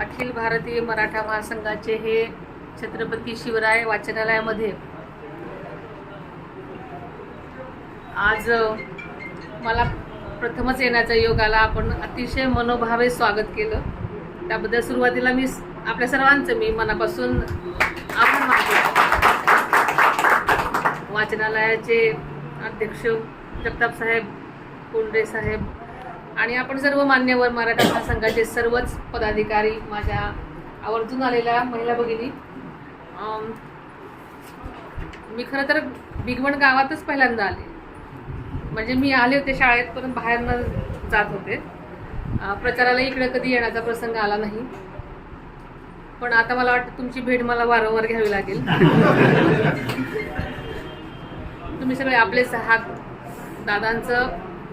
अखिल भारतीय मराठा महासंघाचे हे छत्रपती शिवराय वाचनालयामध्ये. आज मला प्रथमच येण्याचा योग आला. आपण अतिशय मनोभावे स्वागत केलं. त्याबद्दल सुरुवातीला मी आपल्या सर्वांचं मी मनापासून आभार मानतो. वाचनालयाचे अध्यक्ष जगताप साहेब कोंडे साहेब आणि आपण सर्व मान्यवर मराठा महासंघाचे सर्वच पदाधिकारी माझ्या आवर्जून आलेल्या महिला भगिनी. मी खरं तर बिगवण गावातच पहिल्यांदा आले. म्हणजे मी आले होते शाळेत पण बाहेरनं जात होते. प्रचाराला इकडे कधी येण्याचा प्रसंग आला नाही. पण आता मला वाटतं तुमची भेट मला वारंवार घ्यावी लागेल. तुम्ही सगळे आपलेच आहात दादांचं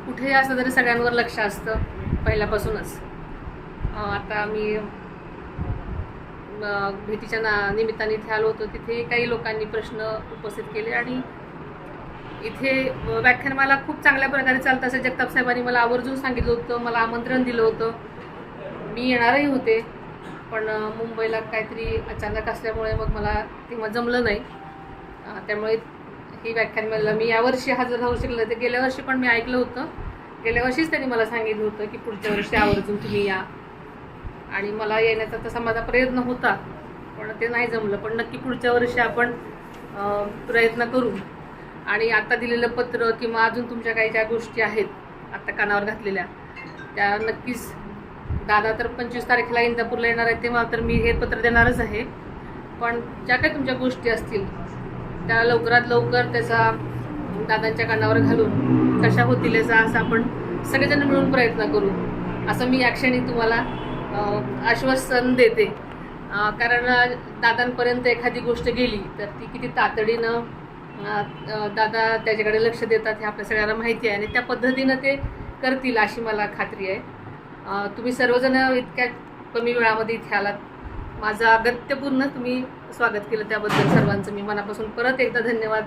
कुठेही असलं तरी सगळ्यांवर लक्ष असतं पहिल्यापासूनच. आता मी भेटीच्या ना निमित्ताने इथे आलो होतो तिथे काही लोकांनी प्रश्न उपस्थित केले आणि इथे व्याख्यान मला खूप चांगल्या प्रकारे चालतं असं जगताप साहेबांनी मला आवर्जून सांगितलं होतं मला आमंत्रण दिलं होतं. मी येणारही होते पण मुंबईला काहीतरी अचानक असल्यामुळे मग मला तेव्हा जमलं नाही. त्यामुळे ही व्याख्यान मला मी यावर्षी हजर राहू शकलं ते गेल्या वर्षी पण मी ऐकलं होतं. गेल्या वर्षीच त्यांनी मला सांगितलं होतं की पुढच्या वर्षी आवर्जून तुम्ही या. आणि मला येण्याचा तसा माझा प्रयत्न होता पण ते नाही जमलं. पण नक्की पुढच्या वर्षी आपण प्रयत्न करू. आणि आता दिलेलं पत्र किंवा अजून तुमच्या काही ज्या गोष्टी आहेत आत्ता कानावर घातलेल्या त्या नक्कीच दादा तर पंचवीस तारखेला इंदापूरला येणार आहे तेव्हा तर मी हे पत्र देणारच आहे. पण ज्या काही तुमच्या गोष्टी असतील त्या लवकरात लवकर त्याचा दादांच्या कानावर घालून कशा होतील याचा असं आपण सगळेजण मिळून प्रयत्न करू. असं मी या क्षणी तुम्हाला आश्वासन देते. कारण दादांपर्यंत एखादी गोष्ट गेली तर ती किती तातडीनं दादा त्याच्याकडे लक्ष देतात हे आपल्या सगळ्यांना माहिती आहे आणि त्या पद्धतीनं ते करतील अशी मला खात्री आहे. तुम्ही सर्वजण इतक्या कमी वेळामध्ये इथे आलात. माझं अगत्यपूर्ण तुम्ही स्वागत केलं त्याबद्दल सर्वांचं. मी मनापासून परत एकदा धन्यवाद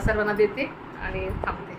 सर्वांना देते आणि थांबते.